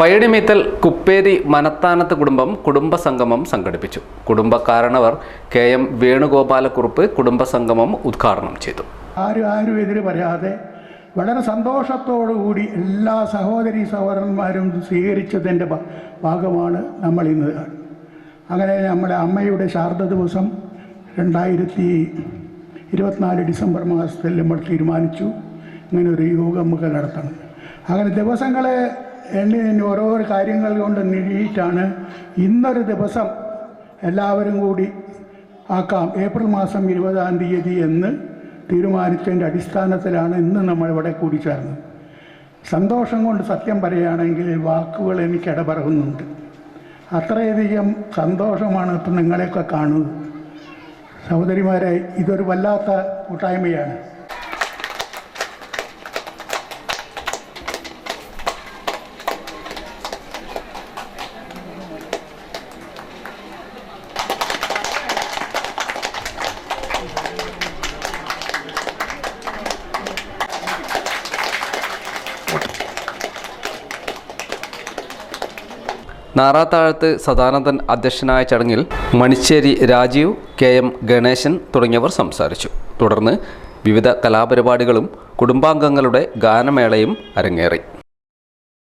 പയ്യടിമീത്തൽ കുപ്പേരി മനത്താനത്ത് കുടുംബം കുടുംബസംഗമം സംഘടിപ്പിച്ചു. കുടുംബക്കാരണവർ കെ എം വേണുഗോപാലക്കുറുപ്പ് കുടുംബസംഗമം ഉദ്ഘാടനം ചെയ്തു. ആരും ആരും എതിര് പറയാതെ വളരെ സന്തോഷത്തോടു കൂടി എല്ലാ സഹോദരി സഹോദരന്മാരും സ്വീകരിച്ചതിന്റെ ഭാഗമാണ് നമ്മൾ ഇന്ന് അങ്ങനെ നമ്മുടെ അമ്മയുടെ ശാരദ ദിവസം രണ്ടായിരത്തി ഇരുപത്തിനാല് ഡിസംബർ മാസത്തിൽ നമ്മൾ തീരുമാനിച്ചു. ഇങ്ങനെ ഒരു യോഗം നമുക്ക് നടത്തണം. അങ്ങനെ ദിവസങ്ങളെ എണ്ണി ഓരോരോ കാര്യങ്ങൾ കൊണ്ട് നീട്ടിയിട്ടാണ് ഇന്നൊരു ദിവസം എല്ലാവരും കൂടി ആക്കാം. ഏപ്രിൽ മാസം ഇരുപതാം തീയതി എന്ന് തീരുമാനിച്ചതിന്റെ അടിസ്ഥാനത്തിലാണ് ഇന്ന് നമ്മളിവിടെ കൂടിച്ചേർന്നത്. സന്തോഷം കൊണ്ട് സത്യം പറയുകയാണെങ്കിൽ വാക്കുകൾ എനിക്ക് ഇടപെടുന്നുണ്ട് അത്രയധികം സന്തോഷമാണ് ഇപ്പം നിങ്ങളെയൊക്കെ കാണുന്നത്. സഹോദരിമാരെ ഇതൊരു വല്ലാത്ത കൂട്ടായ്മയാണ്. നാറാത്താഴത്ത് സദാനന്ദൻ അധ്യക്ഷനായ ചടങ്ങിൽ മണിച്ചേരി രാജീവ് കെ എം ഗണേശൻ തുടങ്ങിയവർ സംസാരിച്ചു. തുടർന്ന് വിവിധ കലാപരിപാടികളും കുടുംബാംഗങ്ങളുടെ ഗാനമേളയും അരങ്ങേറി.